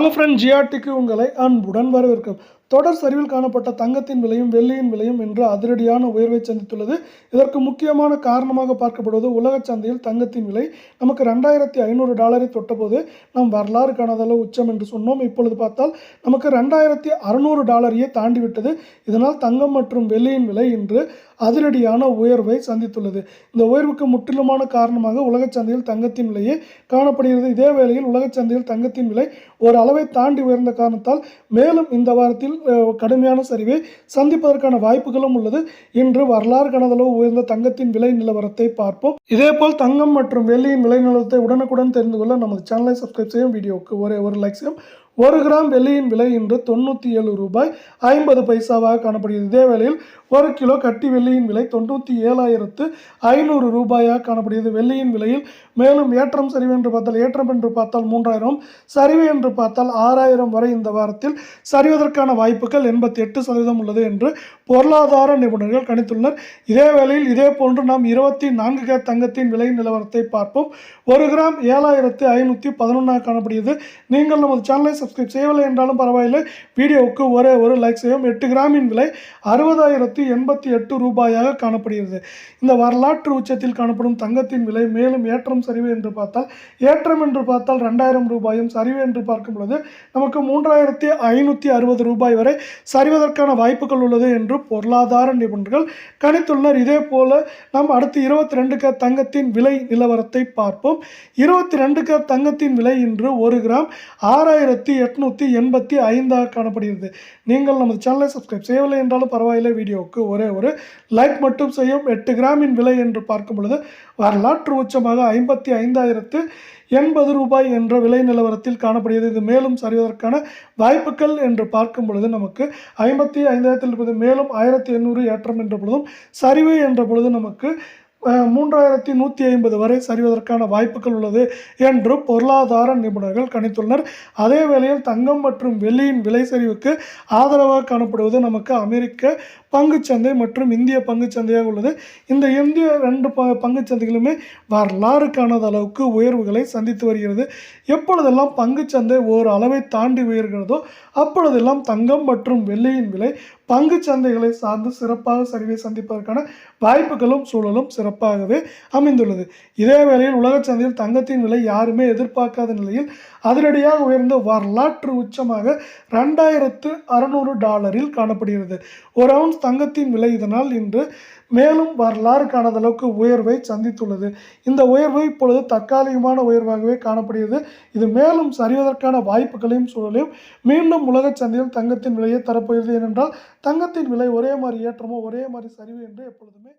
Hello friend ஜிஆர்டிக்கு உங்களை அன்புடன் வரவேற்கும் தொடர் சரிவில் காணப்பட்ட தங்கத்தின் விலையும் வெள்ளியின் விலையும் இன்று அதிரடியான உயர்வை சந்தித்துள்ளது. இதற்கு முக்கியமான காரணமாக பார்க்கப்படுவது உலக சந்தையில் தங்கத்தின் விலை. நமக்கு ரெண்டாயிரத்தி ஐநூறு டாலரை தொட்டபோது நாம் வரலாறு காணாத அளவு உச்சம் என்று சொன்னோம். இப்பொழுது பார்த்தால் நமக்கு ரெண்டாயிரத்தி அறுநூறு டாலரையே தாண்டி விட்டது இதனால் தங்கம் மற்றும் வெள்ளியின் விலை இன்று அதிரடியான உயர்வை சந்தித்துள்ளது. இந்த உயர்வுக்கு முற்றிலுமான காரணமாக உலக சந்தையில் தங்கத்தின் விலையே காணப்படுகிறது. இதே வேளையில் உலக சந்தையில் தங்கத்தின் விலை ஒரு அளவை தாண்டி உயர்ந்த காரணத்தால் மேலும் இந்த வாரத்தில் கடுமையான சரிவை சந்திப்பதற்கான வாய்ப்புகளும் உள்ளது. இன்று வரலாறு கனதளவு உயர்ந்த தங்கத்தின் விலை நிலவரத்தை பார்ப்போம். இதேபோல் தங்கம் மற்றும் வெள்ளியின் விலை நிலவரத்தை உடனுக்குடன் தெரிந்து கொள்ள நமது சேனலை சப்ஸ்கிரைப் செய்யும் வீடியோவுக்கு ஒரே ஒரு லைக் செய்யும். ஒரு கிராம் வெள்ளியின் விலை இன்று தொண்ணூற்றி ஏழு ரூபாய் ஐம்பது பைசாவாக காணப்படுகிறது. இதே வேளையில் ஒரு கிலோ கட்டி வெள்ளியின் விலை தொண்ணூற்றி ஏழாயிரத்து ஐநூறு ரூபாயாக காணப்படுகிறது. வெள்ளியின் விலையில் மேலும் ஏற்றம் சரிவு என்று பார்த்தால் ஏற்றம் என்று பார்த்தால் மூன்றாயிரம் சரிவு என்று பார்த்தால் ஆறாயிரம் வரை இந்த வாரத்தில் சரிவதற்கான வாய்ப்புகள் எண்பத்தி எட்டு சதவீதம் உள்ளது என்று பொருளாதார நிபுணர்கள் கணித்துள்ளனர். இதே வேளையில் இதே போன்று நாம் இருபத்தி நான்கு கே தங்கத்தின் விலை நிலவரத்தை பார்ப்போம். ஒரு கிராம் ஏழாயிரத்து ஐநூற்றி பதினொன்றாக காணப்படுகிறது. நீங்கள் நமது சேனலை சப்ஸ்கிரைப் செய்யவில்லை என்றாலும் பரவாயில்லை. வீடியோவுக்கு ஒரே ஒரு லைக் செய்யும் எட்டு கிராமின் விலை அறுபதாயிரத்து எண்பத்தி எட்டு ரூபாயாக காணப்படுகிறது. இந்த வரலாற்று உச்சத்தில் காணப்படும் தங்கத்தின் விலை மேலும் ஏற்றம் சரிவு என்று பார்த்தால் ஏற்றம் என்று பார்த்தால் ரெண்டாயிரம் ரூபாயும் சரிவு என்று பார்க்கும் பொழுது நமக்கு மூன்றாயிரத்தி ஐநூற்றி அறுபது ரூபாய் வரை சரிவதற்கான வாய்ப்புகள் உள்ளது என்று பொருளாதார நிபுணர்கள் கணித்துள்ளனர். இதே போல நாம் அடுத்து இருபத்தி ரெண்டு க தங்கத்தின் விலை நிலவரத்தை பார்ப்போம். இருபத்தி ரெண்டு க தங்கத்தின் விலை இன்று ஒரு கிராம் ஆறாயிரத்தி எட்நூற்றி எண்பத்தி ஐந்தாக காணப்படுகிறது. நீங்கள் நமது சேனலை சப்ஸ்கிரைப் செய்யவில்லை என்றாலும் பரவாயில்லை வீடியோவுக்கு ஒரே ஒரு லைக் மட்டும் செய்யும். எட்டு கிராமின் விலை என்று பார்க்கும் பொழுது வரலாற்று உச்சமாக ஐம்பத்தி ஐந்தாயிரத்து எண்பது ரூபாய் என்ற விலை நிலவரத்தில் காணப்படுகிறது. இது மேலும் சரிவதற்கான வாய்ப்புகள் என்று பார்க்கும் பொழுது நமக்கு ஐம்பத்தி ஐந்தாயிரத்தில் இருப்பது மேலும் ஆயிரத்தி எண்ணூறு ஏற்றம் என்ற பொழுதும் சரிவு என்ற பொழுது நமக்கு மூன்றாயிரத்தி நூற்றி ஐம்பது வரை சரிவதற்கான வாய்ப்புகள் உள்ளது என்று பொருளாதார நிபுணர்கள் கணித்துள்ளனர். அதே வேளையில் தங்கம் மற்றும் வெள்ளியின் விலை சரிவுக்கு ஆதரவாக காணப்படுவது நமக்கு அமெரிக்க பங்குச்சந்தை மற்றும் இந்திய பங்குச்சந்தையாக உள்ளது. இந்த இந்திய ரெண்டு ப பங்குச்சந்தைகளுமே வரலாறு காணாத அளவுக்கு உயர்வுகளை சந்தித்து வருகிறது. எப்பொழுதெல்லாம் பங்குச்சந்தை ஒரு அளவை தாண்டி உயர்கிறதோ அப்பொழுதெல்லாம் தங்கம் மற்றும் வெள்ளியின் விலை பங்கு சந்தைகளை சார்ந்து சிறப்பாக சரிவை சந்திப்பதற்கான வாய்ப்புகளும் சூழலும் சிறப்பாகவே அமைந்துள்ளது. இதே வேளையில் உலக சந்தையில் தங்கத்தின் விலை யாருமே எதிர்பார்க்காத நிலையில் அதிரடியாக உயர்ந்த வரலாற்று உச்சமாக ரெண்டாயிரத்து அறநூறு டாலரில் காணப்படுகிறது. ஒரு அவுன்ஸ் தங்கத்தின் விலை இதனால் இன்று மேலும் வரலாறு காணாத அளவுக்கு உயர்வை சந்தித்துள்ளது. இந்த உயர்வு இப்பொழுது தற்காலிகமான உயர்வாகவே காணப்படுகிறது. இது மேலும் சரிவதற்கான வாய்ப்புகளையும் சூழலையும் மீண்டும் உலக சந்தையில் தங்கத்தின் விலையை தரப்போகிறது. ஏனென்றால் தங்கத்தின் விலை ஒரே மாதிரி ஏற்றமோ ஒரே மாதிரி சரிவு என்று எப்பொழுதுமே